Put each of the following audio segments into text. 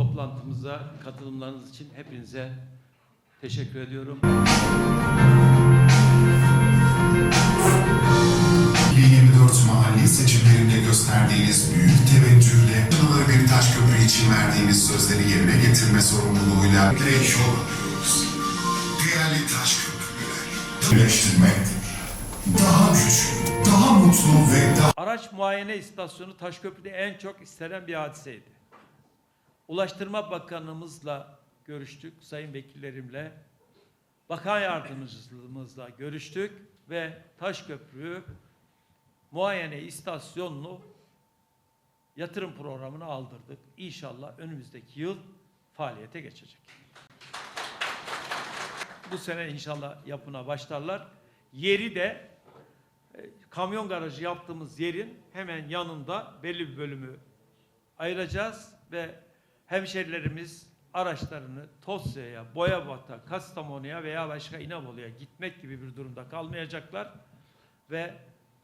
toplantımıza katılımlarınız için hepinize teşekkür ediyorum. 2024 mahalli seçimlerinde gösterdiğiniz büyük teveccühle Kınaları bir taş köprü için verdiğimiz sözleri yerine getirme sorumluluğuyla direkt yol alıyoruz. Değerli taş köprüler, birleştirmek daha güçlü, daha mutlu ve daha Araç muayene istasyonu Taşköprü'de en çok istenen bir hadiseydi. Ulaştırma Bakanımızla görüştük, sayın vekillerimle, bakan yardımcımızla görüştük ve Taşköprü muayene istasyonunu yatırım programına aldırdık. İnşallah önümüzdeki yıl faaliyete geçecek. Bu sene inşallah yapına başlarlar. Yeri de e, kamyon garajı yaptığımız yerin hemen yanında belli bir bölümü ayıracağız ve hemşerilerimiz araçlarını Tosya'ya, Boyabat'a, Kastamonu'ya veya başka İnebolu'ya gitmek gibi bir durumda kalmayacaklar ve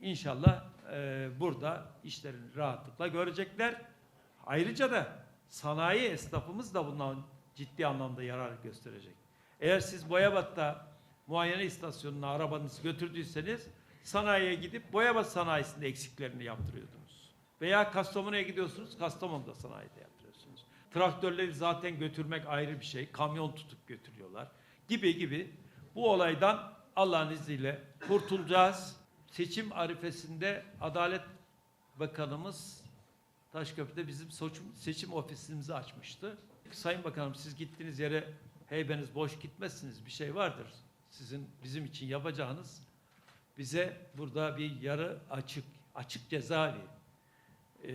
inşallah e, burada işlerini rahatlıkla görecekler. Ayrıca da sanayi esnafımız da bundan ciddi anlamda yarar gösterecek. Eğer siz Boyabat'ta muayene istasyonuna arabanızı götürdüyseniz sanayiye gidip Boyabat sanayisinde eksiklerini yaptırıyordunuz. Veya Kastamonu'ya gidiyorsunuz, Kastamonu'da sanayide yaptırıyorsunuz. Traktörleri zaten götürmek ayrı bir şey. Kamyon tutup götürüyorlar. Gibi gibi. Bu olaydan Allah'ın izniyle kurtulacağız. Seçim arifesinde Adalet Bakanımız Taşköprü'de bizim seçim, ofisimizi açmıştı. Sayın Bakanım siz gittiğiniz yere heybeniz boş gitmezsiniz. Bir şey vardır. Sizin bizim için yapacağınız bize burada bir yarı açık açık cezaevi eee,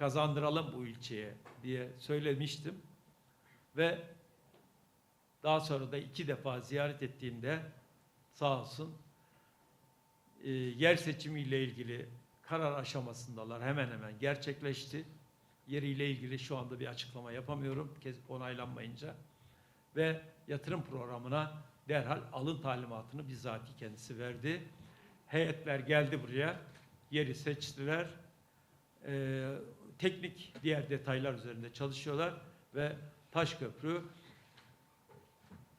kazandıralım bu ilçeye diye söylemiştim ve daha sonra da iki defa ziyaret ettiğimde sağ olsun eee, yer seçimiyle ilgili karar aşamasındalar hemen hemen gerçekleşti. Yeriyle ilgili şu anda bir açıklama yapamıyorum onaylanmayınca ve yatırım programına derhal alın talimatını bizzati kendisi verdi. Heyetler geldi buraya, yeri seçtiler. Ee, teknik diğer detaylar üzerinde çalışıyorlar ve Taşköprü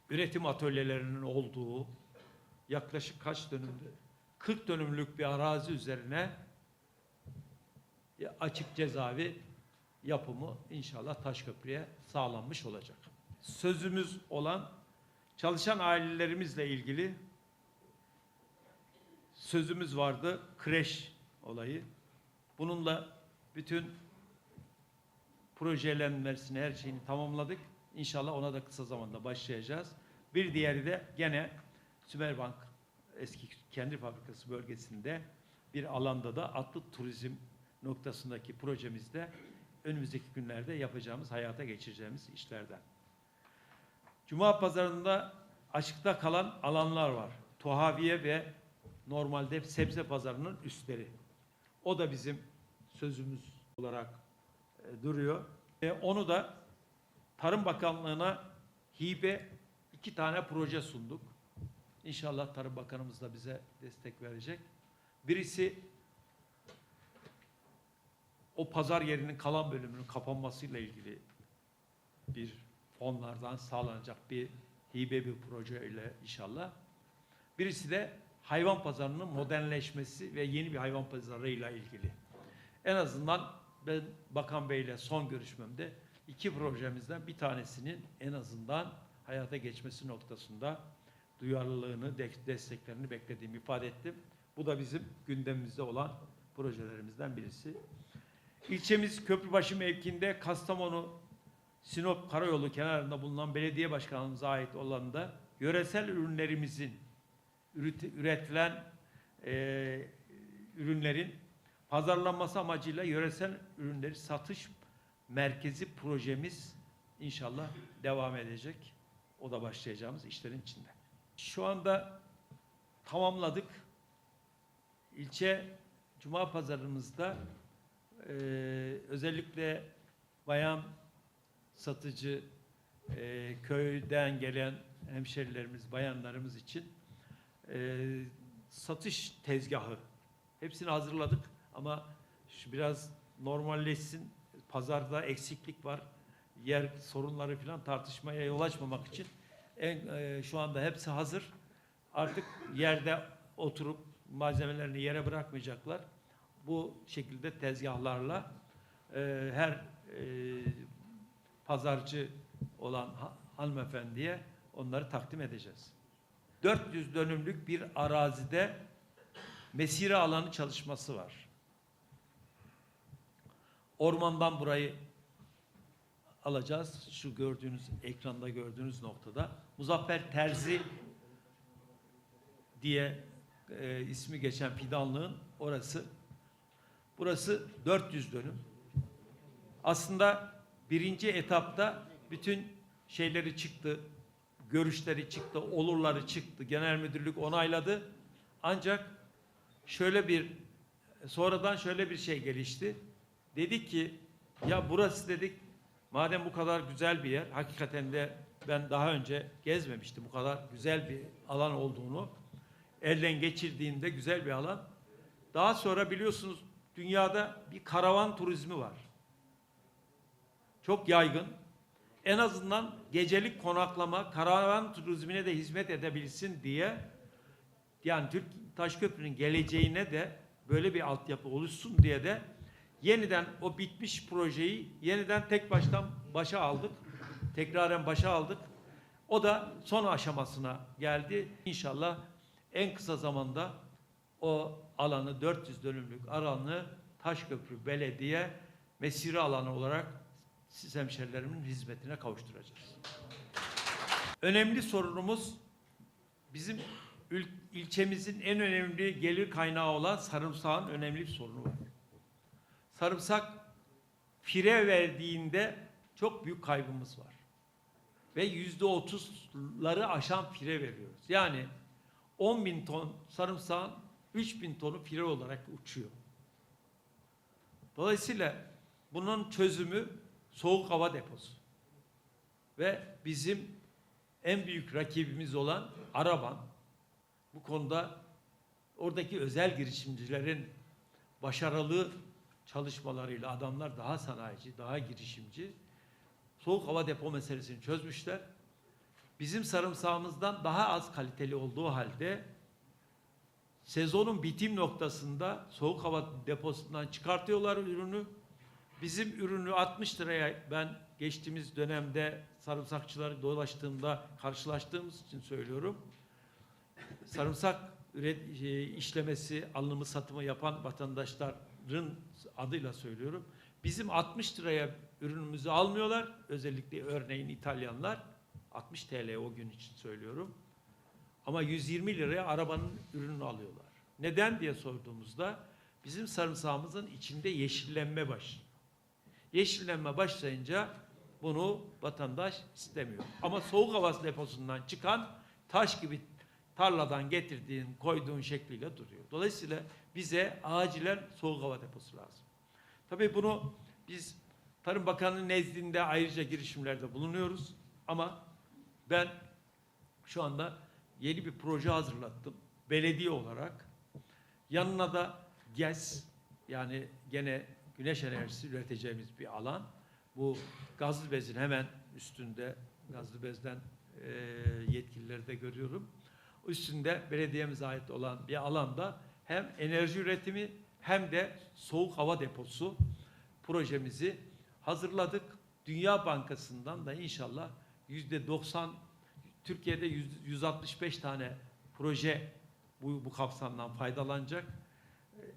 üretim atölyelerinin olduğu yaklaşık kaç dönümdü? 40 dönümlük bir arazi üzerine açık cezaevi yapımı inşallah Taşköprü'ye sağlanmış olacak. Sözümüz olan çalışan ailelerimizle ilgili sözümüz vardı. Kreş olayı. Bununla bütün projelenmesini, her şeyini tamamladık. İnşallah ona da kısa zamanda başlayacağız. Bir diğeri de gene Sümerbank eski kendi fabrikası bölgesinde bir alanda da atlı turizm noktasındaki projemizde önümüzdeki günlerde yapacağımız, hayata geçireceğimiz işlerden. Cuma pazarında açıkta kalan alanlar var. Tuhaviye ve normalde sebze pazarının üstleri. O da bizim sözümüz olarak e, duruyor. E, onu da Tarım Bakanlığı'na hibe iki tane proje sunduk. İnşallah Tarım Bakanımız da bize destek verecek. Birisi o pazar yerinin kalan bölümünün kapanmasıyla ilgili bir fonlardan sağlanacak bir hibe bir proje ile inşallah. Birisi de hayvan pazarının modernleşmesi ve yeni bir hayvan pazarıyla ilgili. En azından ben Bakan Bey ile son görüşmemde iki projemizden bir tanesinin en azından hayata geçmesi noktasında duyarlılığını, de- desteklerini beklediğimi ifade ettim. Bu da bizim gündemimizde olan projelerimizden birisi. İlçemiz Köprübaşı mevkiinde Kastamonu Sinop Karayolu kenarında bulunan belediye başkanımıza ait olan da yöresel ürünlerimizin üret- üretilen eee, ürünlerin pazarlanması amacıyla yöresel ürünleri satış merkezi projemiz inşallah devam edecek. O da başlayacağımız işlerin içinde. Şu anda tamamladık. İlçe Cuma pazarımızda eee, özellikle bayan satıcı eee, köyden gelen hemşerilerimiz, bayanlarımız için eee, satış tezgahı hepsini hazırladık ama biraz normalleşsin. Pazarda eksiklik var. yer sorunları falan tartışmaya yol açmamak için en, e, şu anda hepsi hazır. Artık yerde oturup malzemelerini yere bırakmayacaklar. Bu şekilde tezgahlarla e, her e, pazarcı olan ha- hanımefendiye onları takdim edeceğiz. 400 dönümlük bir arazide mesire alanı çalışması var. Ormandan burayı alacağız. Şu gördüğünüz ekranda gördüğünüz noktada Muzaffer Terzi diye e, ismi geçen fidanlığın orası. Burası 400 dönüm. Aslında birinci etapta bütün şeyleri çıktı, görüşleri çıktı, olurları çıktı. Genel müdürlük onayladı. Ancak şöyle bir sonradan şöyle bir şey gelişti. Dedik ki ya burası dedik madem bu kadar güzel bir yer hakikaten de ben daha önce gezmemiştim bu kadar güzel bir alan olduğunu elden geçirdiğinde güzel bir alan. Daha sonra biliyorsunuz dünyada bir karavan turizmi var. Çok yaygın. En azından gecelik konaklama karavan turizmine de hizmet edebilsin diye yani Türk Taşköprü'nün geleceğine de böyle bir altyapı oluşsun diye de yeniden o bitmiş projeyi yeniden tek baştan başa aldık. Tekraren başa aldık. O da son aşamasına geldi. İnşallah en kısa zamanda o alanı 400 dönümlük alanı Taşköprü Belediye mesire alanı olarak siz hemşerilerimin hizmetine kavuşturacağız. Önemli sorunumuz bizim ül- ilçemizin en önemli gelir kaynağı olan sarımsağın önemli bir sorunu var. Sarımsak fire verdiğinde çok büyük kaybımız var. Ve yüzde otuzları aşan fire veriyoruz. Yani 10 bin ton sarımsağın 3 bin tonu fire olarak uçuyor. Dolayısıyla bunun çözümü soğuk hava deposu. Ve bizim en büyük rakibimiz olan Araban bu konuda oradaki özel girişimcilerin başarılı çalışmalarıyla adamlar daha sanayici, daha girişimci soğuk hava depo meselesini çözmüşler. Bizim sarımsağımızdan daha az kaliteli olduğu halde sezonun bitim noktasında soğuk hava deposundan çıkartıyorlar ürünü. Bizim ürünü 60 liraya ben geçtiğimiz dönemde sarımsakçıları dolaştığımda karşılaştığımız için söylüyorum. Sarımsak e, işlemesi, alımı, satımı yapan vatandaşların adıyla söylüyorum. Bizim 60 liraya ürünümüzü almıyorlar. Özellikle örneğin İtalyanlar 60 TL o gün için söylüyorum. Ama 120 liraya arabanın ürününü alıyorlar. Neden diye sorduğumuzda bizim sarımsağımızın içinde yeşillenme başlıyor. Yeşillenme başlayınca bunu vatandaş istemiyor. Ama soğuk hava deposundan çıkan taş gibi tarladan getirdiğin, koyduğun şekliyle duruyor. Dolayısıyla bize acilen soğuk hava deposu lazım. Tabii bunu biz Tarım Bakanlığı nezdinde ayrıca girişimlerde bulunuyoruz. Ama ben şu anda yeni bir proje hazırlattım. Belediye olarak. Yanına da GES yani gene güneş enerjisi üreteceğimiz bir alan. Bu gazlı bezin hemen üstünde gazlı bezden e, yetkilileri de görüyorum. Üstünde belediyemize ait olan bir alanda hem enerji üretimi hem de soğuk hava deposu projemizi hazırladık. Dünya Bankası'ndan da inşallah yüzde 90 Türkiye'de 100 165 tane proje bu, bu kapsamdan faydalanacak.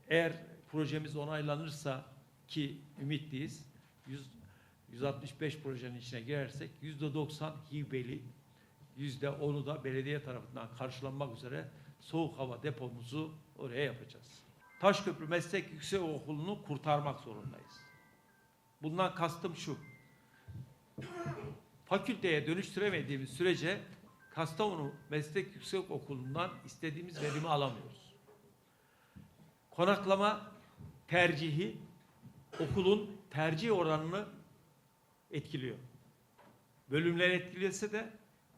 Eğer projemiz onaylanırsa ki ümitliyiz, 100, 165 projenin içine girersek yüzde 90 hibeli, yüzde 10'u da belediye tarafından karşılanmak üzere soğuk hava depomuzu oraya yapacağız. Taşköprü Meslek Yüksekokulu'nu kurtarmak zorundayız. Bundan kastım şu. Fakülteye dönüştüremediğimiz sürece Kastamonu Meslek Yüksekokulu'ndan istediğimiz verimi alamıyoruz. Konaklama tercihi okulun tercih oranını etkiliyor. Bölümler etkilese de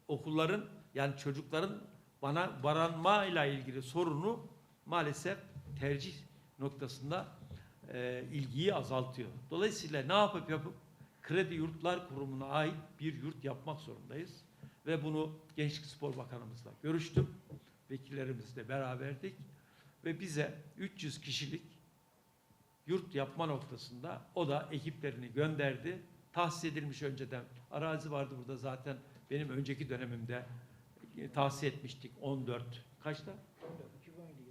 okulların yani çocukların bana baranma ile ilgili sorunu maalesef tercih noktasında e, ilgiyi azaltıyor. Dolayısıyla ne yapıp yapıp Kredi Yurtlar Kurumu'na ait bir yurt yapmak zorundayız. Ve bunu Gençlik Spor Bakanımızla görüştüm. Vekillerimizle beraberdik. Ve bize 300 kişilik yurt yapma noktasında o da ekiplerini gönderdi. Tahsis edilmiş önceden. Arazi vardı burada zaten benim önceki dönemimde e, tahsis etmiştik 14 kaçta? 2017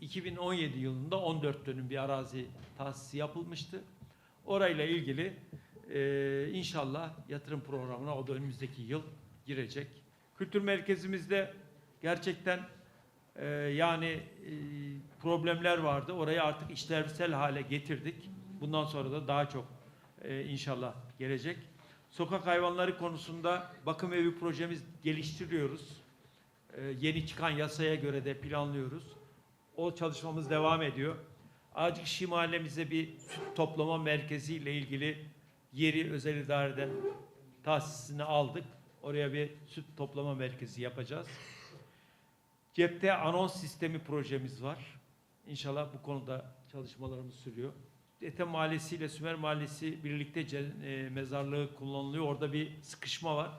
2017 yılında 14 dönüm bir arazi tahsisi yapılmıştı. Orayla ilgili e, inşallah yatırım programına o da önümüzdeki yıl girecek. Kültür merkezimizde gerçekten e, yani e, problemler vardı. Orayı artık işlevsel hale getirdik. Bundan sonra da daha çok e, inşallah gelecek. Sokak hayvanları konusunda bakım evi projemiz geliştiriyoruz. E, yeni çıkan yasaya göre de planlıyoruz. O çalışmamız devam ediyor. Acıkşi mahallemize bir süt toplama merkezi ile ilgili yeri özel idareden tahsisini aldık. Oraya bir süt toplama merkezi yapacağız. Cepte anons sistemi projemiz var. İnşallah bu konuda çalışmalarımız sürüyor. Ethem Mahallesi ile Sümer Mahallesi birlikte e, mezarlığı kullanılıyor. Orada bir sıkışma var.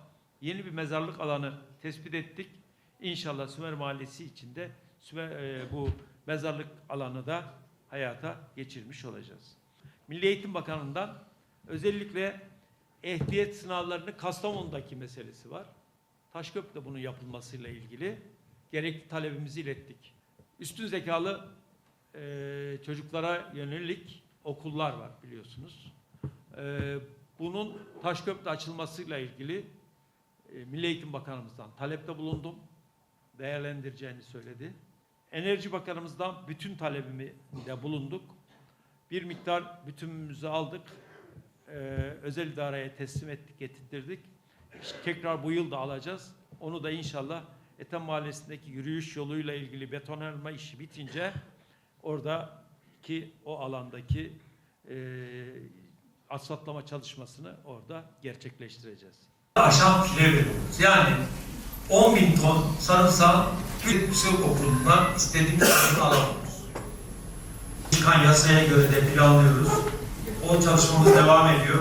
Yeni bir mezarlık alanı tespit ettik. İnşallah Sümer Mahallesi içinde Sümer, e, bu mezarlık alanı da hayata geçirmiş olacağız. Milli Eğitim Bakanı'ndan özellikle ehliyet sınavlarını Kastamonu'daki meselesi var. Taşköprü'de bunun yapılmasıyla ilgili gerekli talebimizi ilettik. Üstün zekalı e, çocuklara yönelik okullar var biliyorsunuz. E, bunun Taşköprü'de açılmasıyla ilgili e, Milli Eğitim Bakanımızdan talepte bulundum. Değerlendireceğini söyledi. Enerji Bakanımızdan bütün talebimi de bulunduk. Bir miktar bütünümüzü aldık. E, özel idareye teslim ettik, getirttirdik. İşte tekrar bu yıl da alacağız. Onu da inşallah Ethem Mahallesi'ndeki yürüyüş yoluyla ilgili betonarme işi bitince oradaki o alandaki e, asfaltlama çalışmasını orada gerçekleştireceğiz. Aşağı file veriyoruz. Yani 10 bin ton sarımsak yüksek okulunda istediğimiz ürünü alamıyoruz. Çıkan yasaya göre de planlıyoruz. O çalışmamız devam ediyor.